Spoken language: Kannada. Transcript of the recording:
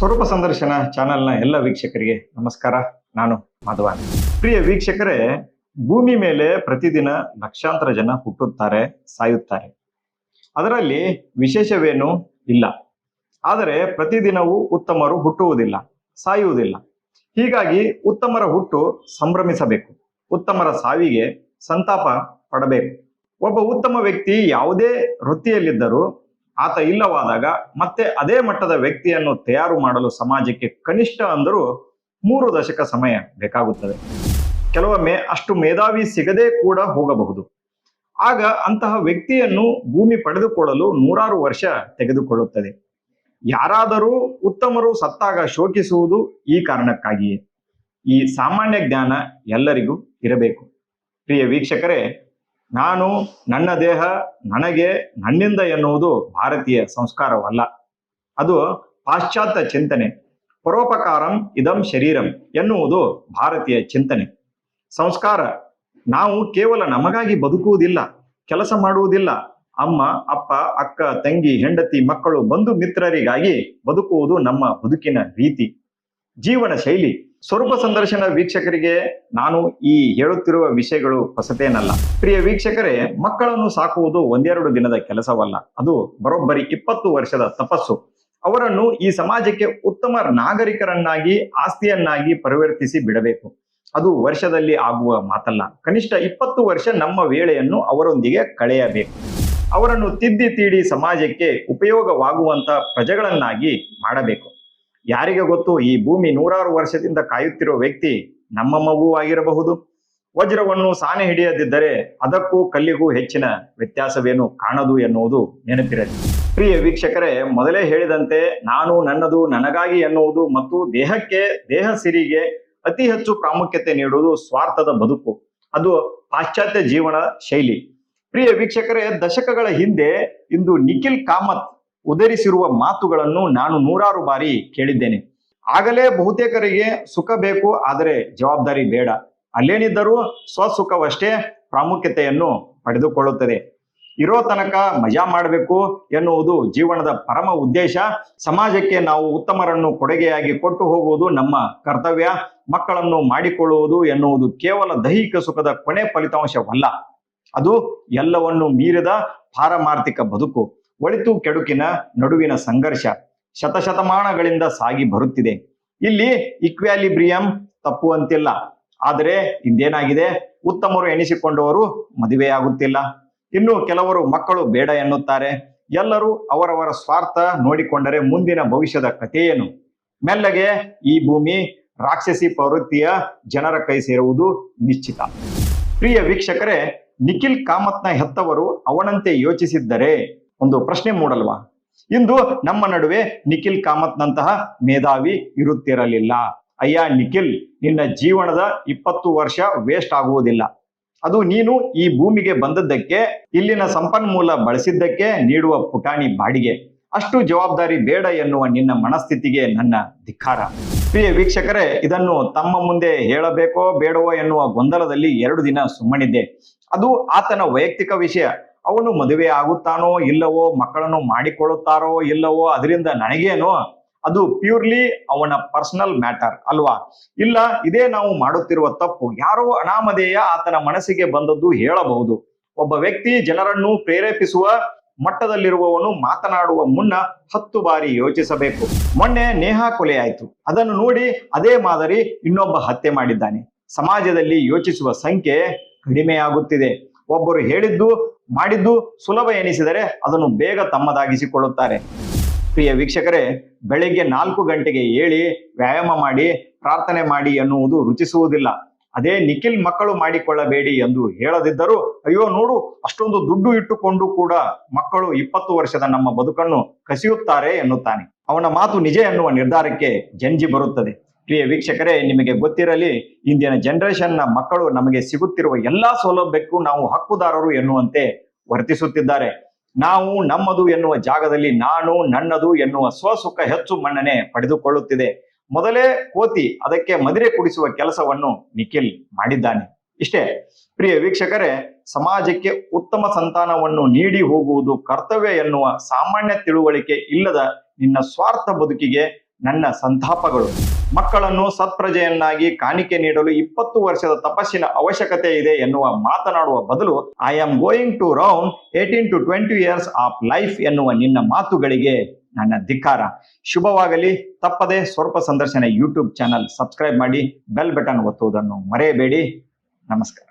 ಸ್ವರೂಪ ಸಂದರ್ಶನ ಚಾನೆಲ್ನ ಎಲ್ಲ ವೀಕ್ಷಕರಿಗೆ ನಮಸ್ಕಾರ. ನಾನು ಮಾಧವ ಪ್ರಿಯ ವೀಕ್ಷಕರೇ, ಭೂಮಿ ಮೇಲೆ ಪ್ರತಿದಿನ ಲಕ್ಷಾಂತರ ಜನ ಹುಟ್ಟುತ್ತಾರೆ, ಸಾಯುತ್ತಾರೆ. ಅದರಲ್ಲಿ ವಿಶೇಷವೇನೂ ಇಲ್ಲ. ಆದರೆ ಪ್ರತಿದಿನವೂ ಉತ್ತಮರು ಹುಟ್ಟುವುದಿಲ್ಲ, ಸಾಯುವುದಿಲ್ಲ. ಹೀಗಾಗಿ ಉತ್ತಮರ ಹುಟ್ಟು ಸಂಭ್ರಮಿಸಬೇಕು. ಉತ್ತಮರ ಸಾವಿಗೆ ಸಂತಾಪ ಪಡಬೇಕು. ಒಬ್ಬ ಉತ್ತಮ ವ್ಯಕ್ತಿ ಯಾವುದೇ ವೃತ್ತಿಯಲ್ಲಿದ್ದರೂ ಆತ ಇಲ್ಲವಾದಾಗ ಮತ್ತೆ ಅದೇ ಮಟ್ಟದ ವ್ಯಕ್ತಿಯನ್ನು ತಯಾರು ಮಾಡಲು ಸಮಾಜಕ್ಕೆ ಕನಿಷ್ಠ ಅಂದರೂ ಮೂರು ದಶಕ ಸಮಯ ಬೇಕಾಗುತ್ತದೆ. ಕೆಲವೊಮ್ಮೆ ಅಷ್ಟು ಮೇಧಾವಿ ಸಿಗದೇ ಕೂಡ ಹೋಗಬಹುದು. ಆಗ ಅಂತಹ ವ್ಯಕ್ತಿಯನ್ನು ಭೂಮಿ ಪಡೆದುಕೊಳ್ಳಲು ನೂರಾರು ವರ್ಷ ತೆಗೆದುಕೊಳ್ಳುತ್ತದೆ. ಯಾರಾದರೂ ಉತ್ತಮರು ಸತ್ತಾಗ ಶೋಕಿಸುವುದು ಈ ಕಾರಣಕ್ಕಾಗಿಯೇ. ಈ ಸಾಮಾನ್ಯ ಜ್ಞಾನ ಎಲ್ಲರಿಗೂ ಇರಬೇಕು. ಪ್ರಿಯ ವೀಕ್ಷಕರೇ ನಾನು, ನನ್ನ ದೇಹ, ನನಗೆ, ನನ್ನಿಂದ ಎನ್ನುವುದು ಭಾರತೀಯ ಸಂಸ್ಕಾರವಲ್ಲ. ಅದು ಪಾಶ್ಚಾತ್ಯ ಚಿಂತನೆ. ಪರೋಪಕಾರಂ ಇದಂ ಶರೀರಂ ಎನ್ನುವುದು ಭಾರತೀಯ ಚಿಂತನೆ. ಸಂಸ್ಕಾರ, ನಾವು ಕೇವಲ ನಮಗಾಗಿ ಬದುಕುವುದಿಲ್ಲ, ಕೆಲಸ ಮಾಡುವುದಿಲ್ಲ. ಅಮ್ಮ, ಅಪ್ಪ, ಅಕ್ಕ, ತಂಗಿ, ಹೆಂಡತಿ, ಮಕ್ಕಳು, ಬಂಧು ಮಿತ್ರರಿಗಾಗಿ ಬದುಕುವುದು ನಮ್ಮ ಬದುಕಿನ ರೀತಿ. ಜೀವನ ಶೈಲಿ ಸ್ವರೂಪ ಸಂದರ್ಶನ ವೀಕ್ಷಕರಿಗೆ ನಾನು ಈ ಹೇಳುತ್ತಿರುವ ವಿಷಯಗಳು ಹೊಸತೇನಲ್ಲ. ಪ್ರಿಯ ವೀಕ್ಷಕರೇ, ಮಕ್ಕಳನ್ನು ಸಾಕುವುದು ಒಂದೆರಡು ದಿನದ ಕೆಲಸವಲ್ಲ. ಅದು ಬರೋಬ್ಬರಿ ಇಪ್ಪತ್ತು ವರ್ಷದ ತಪಸ್ಸು. ಅವರನ್ನು ಈ ಸಮಾಜಕ್ಕೆ ಉತ್ತಮ ನಾಗರಿಕರನ್ನಾಗಿ, ಆಸ್ತಿಯನ್ನಾಗಿ ಪರಿವರ್ತಿಸಿ ಬಿಡಬೇಕು. ಅದು ವರ್ಷದಲ್ಲಿ ಆಗುವ ಮಾತಲ್ಲ. ಕನಿಷ್ಠ ಇಪ್ಪತ್ತು ವರ್ಷ ನಮ್ಮ ವೇಳೆಯನ್ನು ಅವರೊಂದಿಗೆ ಕಳೆಯಬೇಕು. ಅವರನ್ನು ತಿದ್ದಿ ತೀಡಿ ಸಮಾಜಕ್ಕೆ ಉಪಯೋಗವಾಗುವಂತ ಪ್ರಜೆಗಳನ್ನಾಗಿ ಮಾಡಬೇಕು. ಯಾರಿಗೆ ಗೊತ್ತು? ಈ ಭೂಮಿ ನೂರಾರು ವರ್ಷದಿಂದ ಕಾಯುತ್ತಿರುವ ವ್ಯಕ್ತಿ ನಮ್ಮ ಮಗುವಾಗಿರಬಹುದು ವಜ್ರವನ್ನು ಸಾನೆ ಹಿಡಿಯದಿದ್ದರೆ ಅದಕ್ಕೂ ಕಲ್ಲಿಗೂ ಹೆಚ್ಚಿನ ವ್ಯತ್ಯಾಸವೇನು ಕಾಣದು ಎನ್ನುವುದು ನೆನಪಿರಲಿ. ಪ್ರಿಯ ವೀಕ್ಷಕರೇ, ಮೊದಲೇ ಹೇಳಿದಂತೆ ನಾನು ನನ್ನದು ನನಗಾಗಿ ಎನ್ನುವುದು ಮತ್ತು ದೇಹಕ್ಕೆ, ದೇಹ ಸಿರಿಗೆ ಅತಿ ಹೆಚ್ಚು ಪ್ರಾಮುಖ್ಯತೆ ನೀಡುವುದು ಸ್ವಾರ್ಥದ ಬದುಕು. ಅದು ಪಾಶ್ಚಾತ್ಯ ಜೀವನ ಶೈಲಿ. ಪ್ರಿಯ ವೀಕ್ಷಕರೇ, ದಶಕಗಳ ಹಿಂದೆ ಇಂದು ನಿಖಿಲ್ ಕಾಮತ್ ಉದರಿಸಿರುವ ಮಾತುಗಳನ್ನು ನಾನು ನೂರಾರು ಬಾರಿ ಕೇಳಿದ್ದೇನೆ. ಆಗಲೇ ಬಹುತೇಕರಿಗೆ ಸುಖ ಬೇಕು, ಆದರೆ ಜವಾಬ್ದಾರಿ ಬೇಡ. ಅಲ್ಲೇನಿದ್ದರೂ ಸ್ವಸುಖವಷ್ಟೇ ಪ್ರಾಮುಖ್ಯತೆಯನ್ನು ಪಡೆದುಕೊಳ್ಳುತ್ತದೆ. ಇರೋ ತನಕ ಮಜಾ ಮಾಡಬೇಕು ಎನ್ನುವುದು ಜೀವನದ ಪರಮ ಉದ್ದೇಶ. ಸಮಾಜಕ್ಕೆ ನಾವು ಉತ್ತಮರನ್ನು ಕೊಡುಗೆಯಾಗಿ ಕೊಟ್ಟು ಹೋಗುವುದು ನಮ್ಮ ಕರ್ತವ್ಯ. ಮಕ್ಕಳನ್ನು ಮಾಡಿಕೊಳ್ಳುವುದು ಎನ್ನುವುದು ಕೇವಲ ದೈಹಿಕ ಸುಖದ ಕೊನೆ ಫಲಿತಾಂಶವಲ್ಲ. ಅದು ಎಲ್ಲವನ್ನು ಮೀರಿದ ಪಾರಮಾರ್ಥಿಕ ಬದುಕು. ಒಳಿತು ಕೆಡುಕಿನ ನಡುವಿನ ಸಂಘರ್ಷ ಶತಶತಮಾನಗಳಿಂದ ಸಾಗಿ ಬರುತ್ತಿದೆ. ಇಲ್ಲಿ ಇಕ್ವ್ಯಾಲಿಬ್ರಿಯಂ ತಪ್ಪುವಂತಿಲ್ಲ ಆದರೆ ಇಂದೇನಾಗಿದೆ? ಉತ್ತಮರು ಎನಿಸಿಕೊಂಡವರು ಮದುವೆಯಾಗುತ್ತಿಲ್ಲ. ಇನ್ನು ಕೆಲವರು ಮಕ್ಕಳು ಬೇಡ ಎನ್ನುತ್ತಾರೆ. ಎಲ್ಲರೂ ಅವರವರ ಸ್ವಾರ್ಥ ನೋಡಿಕೊಂಡರೆ ಮುಂದಿನ ಭವಿಷ್ಯದ ಕಥೆಯೇನು? ಮೆಲ್ಲಗೆ ಈ ಭೂಮಿ ರಾಕ್ಷಸಿ ಪ್ರವೃತ್ತಿಯ ಜನರ ಕೈ ಸೇರುವುದು ನಿಶ್ಚಿತ. ಪ್ರಿಯ ವೀಕ್ಷಕರೇ, ನಿಖಿಲ್ ಕಾಮತ್ನ ಹೆತ್ತವರು ಅವನಂತೆ ಯೋಚಿಸಿದ್ದರೆ ಒಂದು ಪ್ರಶ್ನೆ ಮೂಡಲ್ವಾ? ಇಂದು ನಮ್ಮ ನಡುವೆ ನಿಖಿಲ್ ಕಾಮತ್ನಂತಹ ಮೇಧಾವಿ ಇರುತ್ತಿರಲಿಲ್ಲ. ಅಯ್ಯ ನಿಖಿಲ್, ನಿನ್ನ ಜೀವನದ ಇಪ್ಪತ್ತು ವರ್ಷ ವೇಸ್ಟ್ ಆಗುವುದಿಲ್ಲ. ಅದು ನೀನು ಈ ಭೂಮಿಗೆ ಬಂದದ್ದಕ್ಕೆ, ಇಲ್ಲಿನ ಸಂಪನ್ಮೂಲ ಬಳಸಿದ್ದಕ್ಕೆ ನೀಡುವ ಪುಟಾಣಿ ಬಾಡಿಗೆ. ಅಷ್ಟು ಜವಾಬ್ದಾರಿ ಬೇಡ ಎನ್ನುವ ನಿನ್ನ ಮನಸ್ಥಿತಿಗೆ ನನ್ನ ಧಿಕ್ಕಾರ. ಪ್ರಿಯ ವೀಕ್ಷಕರೇ, ಇದನ್ನು ತಮ್ಮ ಮುಂದೆ ಹೇಳಬೇಕೋ ಬೇಡವೋ ಎನ್ನುವ ಗೊಂದಲದಲ್ಲಿ ಎರಡು ದಿನ ಸುಮ್ಮನಿದ್ದೆ. ಅದು ಆತನ ವೈಯಕ್ತಿಕ ವಿಷಯ. ಅವನು ಮದುವೆ ಆಗುತ್ತಾನೋ ಇಲ್ಲವೋ, ಮಕ್ಕಳನ್ನು ಮಾಡಿಕೊಳ್ಳುತ್ತಾರೋ ಇಲ್ಲವೋ, ಅದರಿಂದ ನನಗೇನು? ಅದು ಪ್ಯೂರ್ಲಿ ಅವನ ಪರ್ಸನಲ್ ಮ್ಯಾಟರ್ ಅಲ್ವಾ? ಇಲ್ಲ, ಇದೇ ನಾವು ಮಾಡುತ್ತಿರುವ ತಪ್ಪು. ಯಾರೋ ಅನಾಮಧೇಯ ಆತನ ಮನಸ್ಸಿಗೆ ಬಂದದ್ದು ಹೇಳಬಹುದು. ಒಬ್ಬ ವ್ಯಕ್ತಿ ಜನರನ್ನು ಪ್ರೇರೇಪಿಸುವ ಮಟ್ಟದಲ್ಲಿರುವವನು ಮಾತನಾಡುವ ಮುನ್ನ ಹತ್ತು ಬಾರಿ ಯೋಚಿಸಬೇಕು. ಮೊನ್ನೆ ನೇಹಾ ಕೊಲೆ ಆಯ್ತು ಅದನ್ನು ನೋಡಿ ಅದೇ ಮಾದರಿ ಇನ್ನೊಬ್ಬ ಹತ್ಯೆ ಮಾಡಿದ್ದಾನೆ. ಸಮಾಜದಲ್ಲಿ ಯೋಚಿಸುವ ಸಂಖ್ಯೆ ಕಡಿಮೆಯಾಗುತ್ತಿದೆ. ಒಬ್ಬರು ಹೇಳಿದ್ದು ಮಾಡಿದ್ದು ಸುಲಭ ಎನಿಸಿದರೆ ಅದನ್ನು ಬೇಗ ತಮ್ಮದಾಗಿಸಿಕೊಳ್ಳುತ್ತಾರೆ. ಪ್ರಿಯ ವೀಕ್ಷಕರೇ, ಬೆಳಿಗ್ಗೆ ನಾಲ್ಕು ಗಂಟೆಗೆ ಏಳಿ ವ್ಯಾಯಾಮ ಮಾಡಿ, ಪ್ರಾರ್ಥನೆ ಮಾಡಿ ಎನ್ನುವುದು ರುಚಿಸುವುದಿಲ್ಲ. ಅದೇ ನಿಖಿಲ್ ಮಕ್ಕಳು ಮಾಡಿಕೊಳ್ಳಬೇಡಿ ಎಂದು ಹೇಳದಿದ್ದರೂ, ಅಯ್ಯೋ ನೋಡು, ಅಷ್ಟೊಂದು ದುಡ್ಡು ಇಟ್ಟುಕೊಂಡು ಕೂಡ ಮಕ್ಕಳು ಇಪ್ಪತ್ತು ವರ್ಷದ ನಮ್ಮ ಬದುಕನ್ನು ಕಸಿಯುತ್ತಾರೆ ಎನ್ನುತ್ತಾನೆ. ಅವನ ಮಾತು ನಿಜ ಎನ್ನುವ ನಿರ್ಧಾರಕ್ಕೆ ಜಂಜಿ ಬರುತ್ತದೆ. ಪ್ರಿಯ ವೀಕ್ಷಕರೇ, ನಿಮಗೆ ಗೊತ್ತಿರಲಿ, ಇಂದಿನ ಜನರೇಷನ್ನ ಮಕ್ಕಳು ನಮಗೆ ಸಿಗುತ್ತಿರುವ ಎಲ್ಲಾ ಸೌಲಭ್ಯಕ್ಕೂ ನಾವು ಹಕ್ಕುದಾರರು ಎನ್ನುವಂತೆ ವರ್ತಿಸುತ್ತಿದ್ದಾರೆ. ನಾವು ನಮ್ಮದು ಎನ್ನುವ ಜಾಗದಲ್ಲಿ ನಾನು, ನನ್ನದು ಎನ್ನುವ ಸ್ವಸುಖ ಹೆಚ್ಚು ಮನ್ನಣೆ ಪಡೆದುಕೊಳ್ಳುತ್ತಿದೆ. ಮೊದಲೇ ಕೋತಿ, ಅದಕ್ಕೆ ಮದಿರೆ ಕುಡಿಸುವ ಕೆಲಸವನ್ನು ನಿಖಿಲ್ ಮಾಡಿದ್ದಾನೆ. ಇಷ್ಟೇ, ಪ್ರಿಯ ವೀಕ್ಷಕರೇ, ಸಮಾಜಕ್ಕೆ ಉತ್ತಮ ಸಂತಾನವನ್ನು ನೀಡಿ ಹೋಗುವುದು ಕರ್ತವ್ಯ ಎನ್ನುವ ಸಾಮಾನ್ಯ ತಿಳುವಳಿಕೆ ಇಲ್ಲದ ನಿನ್ನ ಸ್ವಾರ್ಥ ಬದುಕಿಗೆ ನನ್ನ ಸಂತಾಪಗಳು. ಮಕ್ಕಳನ್ನು ಸತ್ಪ್ರಜೆಯನ್ನಾಗಿ ಕಾಣಿಕೆ ನೀಡಲು ಇಪ್ಪತ್ತು ವರ್ಷದ ತಪಸ್ಸಿನ ಅವಶ್ಯಕತೆ ಇದೆ ಎನ್ನುವ ಮಾತನಾಡುವ ಬದಲು I am going to round eighteen to twenty years of life ಎನ್ನುವ ನಿನ್ನ ಮಾತುಗಳಿಗೆ ನನ್ನ ಧಿಕ್ಕಾರ. ಶುಭವಾಗಲಿ. ತಪ್ಪದೆ ಸ್ವಲ್ಪ ಸಂದರ್ಶನ ಯೂಟ್ಯೂಬ್ ಚಾನಲ್ ಸಬ್ಸ್ಕ್ರೈಬ್ ಮಾಡಿ ಬೆಲ್ ಬಟನ್ ಒತ್ತುವುದನ್ನು ಮರೆಯಬೇಡಿ. ನಮಸ್ಕಾರ.